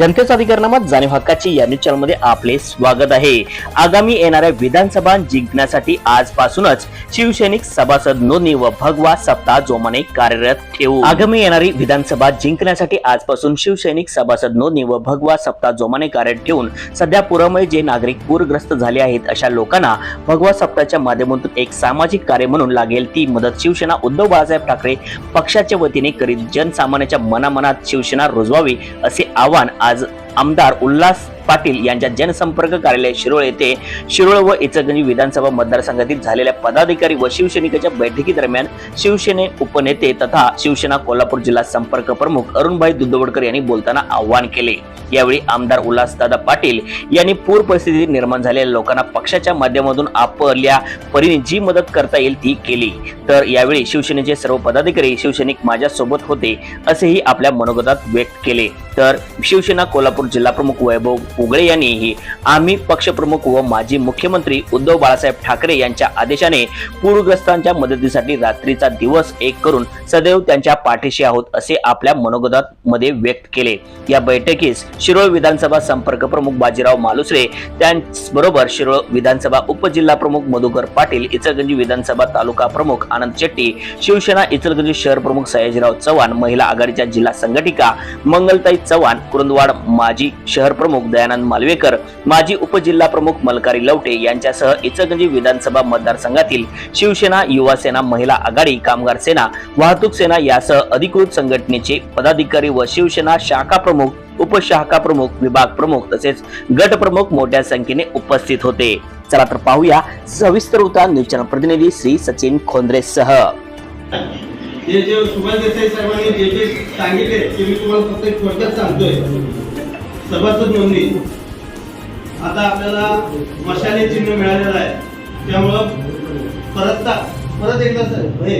जनतेचा अधिकारनामात जाणीव हक्काची या न्यूज चॅनलमध्ये आपले स्वागत आहे. आगामी येणाऱ्या विधानसभा जिंकण्यासाठी आजपासूनच शिवसैनिक सभासद नोंदणी व भगवा सप्ताह जोमाने कार्यरत ठेवू. आगामी येणारी विधानसभा जिंकण्यासाठी आजपासून शिवसैनिक सभासद नोंदणी व भगवा सप्ताह जोमाने कार्यरत ठेवून सध्या पुरामुळे जे नागरिक पूरग्रस्त झाले आहेत अशा लोकांना भगवा सप्ताहाच्या माध्यमातून एक सामाजिक कार्य म्हणून लागेल ती मदत शिवसेना उद्धव बाळासाहेब ठाकरे पक्षाच्या वतीने करीत जनसामान्याच्या मनामनात शिवसेना रुजवावी असे आवाहन आज आमदार उल्हास पाटील यांच्या जनसंपर्क कार्यालय शिरोळ येथे शिरोळ व इचलकरंजी विधानसभा मतदारसंघातील झालेल्या पदाधिकारी व शिवसैनिकांच्या बैठकीदरम्यान शिवसेने उपनेते तथा शिवसेना कोल्हापूर जिल्हा संपर्क प्रमुख अरुणभाई दुधवडकर यांनी बोलताना आवाहन केले. यावेळी आमदार उल्हासदादा पाटील यांनी पूर परिस्थिती निर्माण झालेल्या लोकांना पक्षाच्या माध्यमातून आपल्या परीने जी मदत करता येईल ती केली. तर यावेळी शिवसेनेचे सर्व पदाधिकारी शिवसैनिक माझ्या सोबत होते असेही आपल्या मनोगतात व्यक्त केले. तर शिवसेना कोल्हापूर जिल्हा प्रमुख वैभव उगळे यांनीही आम्ही पक्षप्रमुख व माजी मुख्यमंत्री उद्धव बाळासाहेब ठाकरे यांच्या आदेशाने पूरग्रस्तांच्या मदतीसाठी रात्रीचा दिवस एक करून सदैव त्यांच्या पाठीशी आहोत असे आपल्या मनोगतात मध्ये व्यक्त केले. या बैठकीस शिरोळ विधानसभा संपर्क प्रमुख बाजीराव मालुसरे त्यांचबरोबर शिरोळ विधानसभा उपजिल्हा प्रमुख मधुकर पाटील इचलगंजी विधानसभा तालुका प्रमुख आनंद शेट्टी शिवसेना इचलगंजी शहर प्रमुख सयाजीराव चव्हाण महिला आघाडीच्या जिल्हा संघटिका मंगलताई चव्हाण कुरुंदवाड माजी शहर प्रमुख दयानंद मालवेकर माजी उपजिल्हा प्रमुख मलकारी लवटे यांच्यासह इचगंजी विधानसभा मतदारसंघातील शिवसेना युवा सेना महिला आघाडी कामगार सेना वाहतूक सेना यासह अधिकृत संघटनेचे पदाधिकारी व शिवसेना शाखा प्रमुख उपशाखा प्रमुख विभाग प्रमुख तसेच गट प्रमुख मोठ्या संख्येने उपस्थित होते. चला तर पाहूया सविस्तर होता न्यूज चॅनल प्रतिनिधी श्री सचिन खोंद्रे सह जे जे सुभाष देसाई साहेबांनी जे जे सांगितले ते मी तुम्हाला फक्त एक थोडक्यात सांगतोय. सभासद नोंदणी. आता आपल्याला मशाले चिन्ह मिळालेलं आहे. त्यामुळं परत परत एकदा सर हे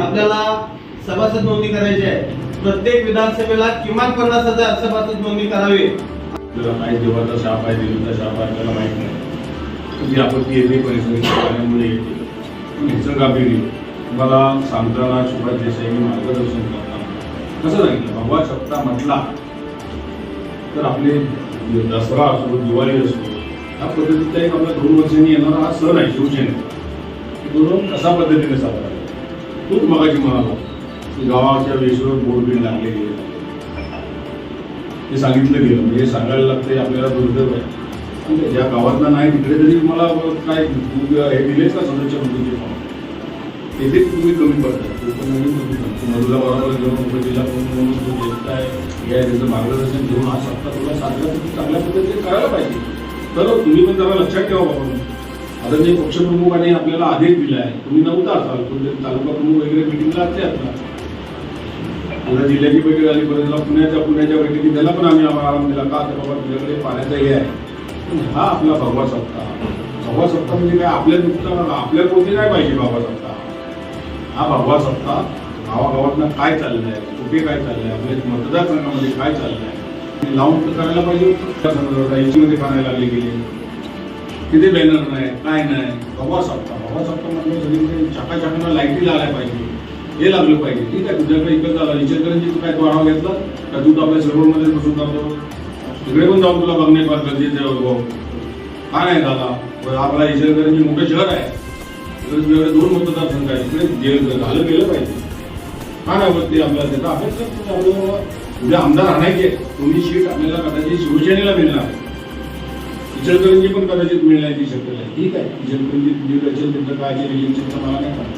आपल्याला सभासद नोंदणी करायची आहे. प्रत्येक विधानसभेला किमान पन्नास हजार सभासद नोंदणी करावी. आपल्याला माहीत देवाचा शाप आहे देवीचा शाप आहे आपल्याला माहीत नाही जी आपत्ती येते. परिसराच्या पाण्यामुळे मला तुम्हाला सांगताना सुभाष देसाईंनी मार्गदर्शन करताना. कसं सांगितलं भगवा सप्ताह म्हटला तर आपले दसरा असो दिवाळी असो या पद्धतीचा एक आपल्या दोन वर्षांनी येणारा हा सण आहे शिवसेना तो कशा पद्धतीने साजरा तूच मगाशी म्हणाला की गावाच्या वेशीवर बोर्ड बिल लागले गेले. हे सांगितलं गेलं म्हणजे हे सांगायला लागतं आपल्याला दुर्दैव आहे. म्हणजे ज्या गावातला नाही तिकडे तरी मला काय हे दिलेच का सदस्य म्हणून फॉर्म तेथे तुम्ही कमी पडता ते पण नवीन तुम्ही मधुला बरोबर घेऊन उपजिल्हा प्रमुख म्हणून तुम्ही येताय. या त्याचं मार्गदर्शन घेऊन हा सप्ताह तुला साजरा तुम्ही चांगल्या पद्धतीने करायला पाहिजे. तर तुम्ही पण जरा लक्षात ठेवा बाबा. आता जे पक्षप्रमुखाने आपल्याला आदेश दिला आहे तुम्ही नव्हता असाल तुमचे तालुका प्रमुख वगैरे मिटिंगला असते आता. पुन्हा जिल्ह्याची बैठक झाली परत पुण्याच्या पुण्याच्या बैठकीत त्याला पण आम्ही आराम दिला. का तर बाबा तुझ्याकडे पाण्याचा हे आहे. पण हा आपला भगवा सप्ताह. भगवा सप्ताह म्हणजे काय? आपल्या नुकसान आपल्या पोटी नाही पाहिजे भगवा सप्ताह. हा भगवा सप्ताह गावागावातनं काय चाललंय कुठे काय चाललंय आपल्या मतदारसंघामध्ये काय चाललंय लावून तर करायला पाहिजे होतं. त्या पाहायला लागले गेले. तिथे बॅनर नाही काय नाही. भगवा सप्ता भगवा सप्ता म्हणजे सगळीकडे चाका लाईटी लागायला पाहिजे. हे लागलं पाहिजे. ठीक आहे तुझ्याकडे इकडे झाला इचलकरंजी तू काय तो आढावा घेतला का तू तर आपल्या सर्वमध्ये बसून जातो तिकडे पण जाऊन तुला बघणे फार गरजेचं आहे काय नाही झाला बरं आपला इचलकरंजी मोठं शहर आहे इकडे दोन मतदारसंघ आहेत. तिकडे जे झालं गेलं पाहिजे. का नाही होत ते आपल्याला त्याचा अभ्यास करतो आपल्याला उद्या आमदार आणायचे तुम्ही सीट आपल्याला कदाचित शिवसेनेला मिळणार आहे. इचलकरंजी पण कदाचित मिळण्याची शक्यता आहे. ठीक आहे. इचलकरंजी तुझी असेल त्यांचं काय रिलेशनचं मला नाही माहिती.